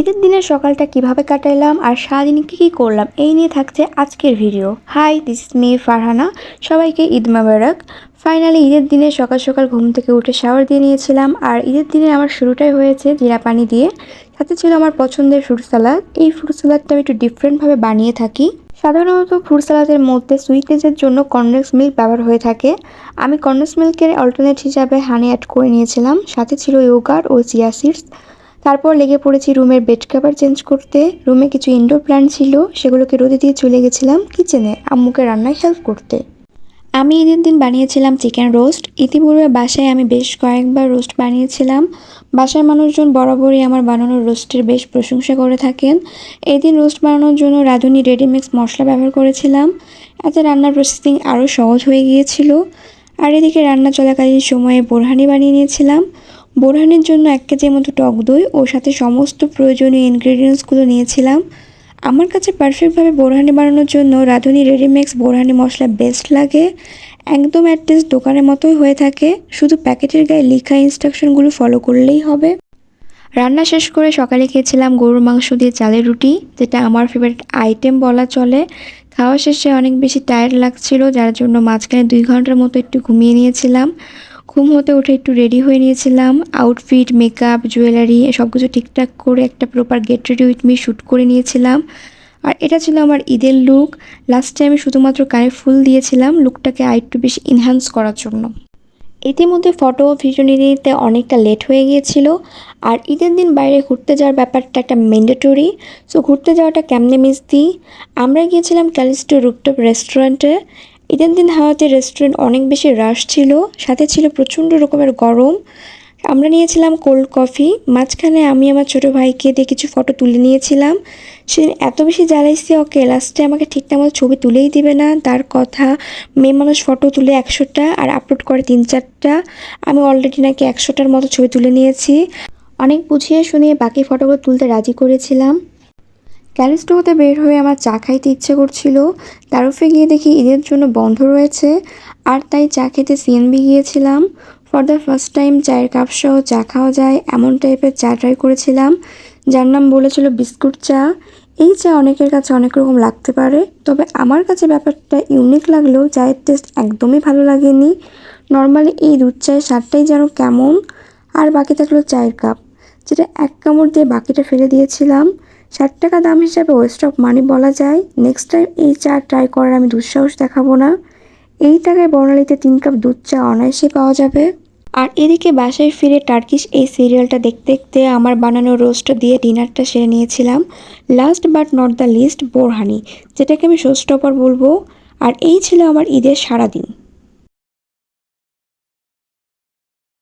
ঈদের দিনের সকালটা কীভাবে কাটাইলাম আর সারাদিন কী কী করলাম, এই নিয়ে থাকছে আজকের video. Hi this is me Farhana সবাইকে ঈদ মাবারক। ফাইনালি ঈদের দিনে সকাল সকাল ঘুম থেকে উঠে শাওয়ার দিয়ে নিয়েছিলাম আর ঈদের দিনে আমার শুরুটাই হয়েছে জিরা পানি দিয়ে। সাথে ছিল আমার পছন্দের ফ্রুট সালাদ এই ফ্রুট সালাদটা আমি একটু ডিফারেন্টভাবে বানিয়ে থাকি। সাধারণত ফ্রুট সালাদের মধ্যে সুইটনেসের জন্য কন্ডেন্স মিল্ক ব্যবহার হয়ে থাকে। আমি কন্ডেন্স মিল্কের অল্টারনেট হিসাবে হানি অ্যাড করে নিয়েছিলাম। সাথে ছিল ইয়োগার্ট ও চিয়া সিডস তারপর লেগে পড়েছি রুমের বেড কাভার চেঞ্জ করতে। রুমে কিছু ইনডোর প্ল্যান্ট ছিল, সেগুলোকে রোদে দিয়ে চলে গেছিলাম কিচেনে আম্মুকে রান্নায় হেল্প করতে। আমি ঈদের দিন বানিয়েছিলাম চিকেন রোস্ট ইতিপূর্বে বাসায় আমি বেশ কয়েকবার রোস্ট বানিয়েছিলাম। বাসার মানুষজন বরাবরই আমার বানানোর রোস্টের বেশ প্রশংসা করে থাকেন। এই দিন রোস্ট বানানোর জন্য রাঁধুনি রেডিমিক্স মশলা ব্যবহার করেছিলাম। এতে রান্নার প্রসেসিং আরও সহজ হয়ে গিয়েছিল। আর এদিকে রান্না চলাকালীন সময়ে বোরহানি বানিয়ে নিয়েছিলাম। বোরহানের জন্য এক কেজির মতো টক দই ও সাথে সমস্ত প্রয়োজনীয় ইনগ্রেডিয়েন্টসগুলো নিয়েছিলাম। আমার কাছে পারফেক্টভাবে বোরহানি বানানোর জন্য রাঁধুনি রেডিমিক্স বোরহানি মশলা বেস্ট লাগে। একদম অ্যাটলিস্ট দোকানের মতোই হয়ে থাকে। শুধু প্যাকেটের গায়ে লেখা ইনস্ট্রাকশনগুলো ফলো করলেই হবে। রান্না শেষ করে সকালে খেয়েছিলাম গরুর মাংস দিয়ে চালের রুটি, যেটা আমার ফেভারিট আইটেম বলা চলে। খাওয়া শেষে অনেক বেশি টায়ার্ড লাগছিল, যার জন্য মাঝখানে দুই ঘণ্টার মতো একটু ঘুমিয়ে নিয়েছিলাম। ঘুম হতে উঠে একটু রেডি হয়ে নিয়েছিলাম। আউটফিট মেকআপ জুয়েলারি সব কিছু ঠিকঠাক করে একটা proper get ready with me shoot করে নিয়েছিলাম। আর এটা ছিল আমার ঈদের লুক লাস্টে আমি শুধুমাত্র কানে ফুল দিয়েছিলাম লুকটাকে আর একটু বেশি ইনহ্যান্স করার জন্য। ইতিমধ্যে ফটো ও ভিডিও নিতে অনেকটা লেট হয়ে গিয়েছিল। আর ঈদের দিন বাইরে ঘুরতে যাওয়ার ব্যাপারটা একটা ম্যান্ডেটরি সো ঘুরতে যাওয়াটা কেমনে মিস দিই? আমরা গিয়েছিলাম ক্যালিস্টো রুপটপ রেস্টুরেন্টে ঈদের দিন হাওয়াতে রেস্টুরেন্ট অনেক বেশি রাশ ছিল, সাথে ছিল প্রচণ্ড রকমের গরম। আমরা নিয়েছিলাম কোল্ড কফি মাঝখানে আমি আমার ছোটো ভাইকে দিয়ে কিছু ফটো তুলে নিয়েছিলাম। সেদিন এত বেশি জ্বালাইছে ওকে লাস্টে আমাকে ঠিকঠাক মতো ছবি তুলেই দিবে না। তার কথা, মেয়ে মানুষ ফটো তুলে একশোটা আর আপলোড করে তিন চারটা। আমি অলরেডি নাকি একশোটার মতো ছবি তুলে নিয়েছি। অনেক বুঝিয়ে শুনিয়ে বাকি ফটোগুলো তুলতে রাজি করেছিলাম। ক্যালিস্টো হতে বের হয়ে আমার চা খাইতে ইচ্ছে করছিল। তারফে গিয়ে দেখি ঈদের জন্য বন্ধ রয়েছে, আর তাই চা খেতে সিএনবি গিয়েছিলাম। ফর দ্য ফার্স্ট টাইম চায়ের কাপ সহ চা খাওয়া যায়, এমন টাইপের চা ট্রাই করেছিলাম, যার নাম বলেছিল বিস্কুট চা। এই চা অনেকের কাছে অনেক রকম লাগতে পারে, তবে আমার কাছে ব্যাপারটা ইউনিক লাগলেও চায়ের টেস্ট একদমই ভালো লাগেনি। নর্মালি এই দুধ চায়ের স্বাদটাই যেন কেমন, আর বাকি থাকল চায়ের কাপ যেটা এক কামড় দিয়ে বাকিটা ফেলে দিয়েছিলাম। ষাট টাকা দাম হিসাবে ওয়েস্ট অফ মানি বলা যায়। নেক্সট টাইম এই চা ট্রাই করার আমি দুঃসাহস দেখাবো না। এই টাকায় বর্ণালীতে তিন কাপ দুধ চা অনায়াসে পাওয়া যাবে। আর এদিকে বাসায় ফিরে টার্কিশ এই সিরিয়ালটা দেখতে দেখতে আমার বানানো রোস্ট দিয়ে ডিনারটা সেরে নিয়েছিলাম। Last but not the least borhani, যেটাকে আমি শোস্টপার বলব। আর এই ছিল আমার ঈদের সারাদিন।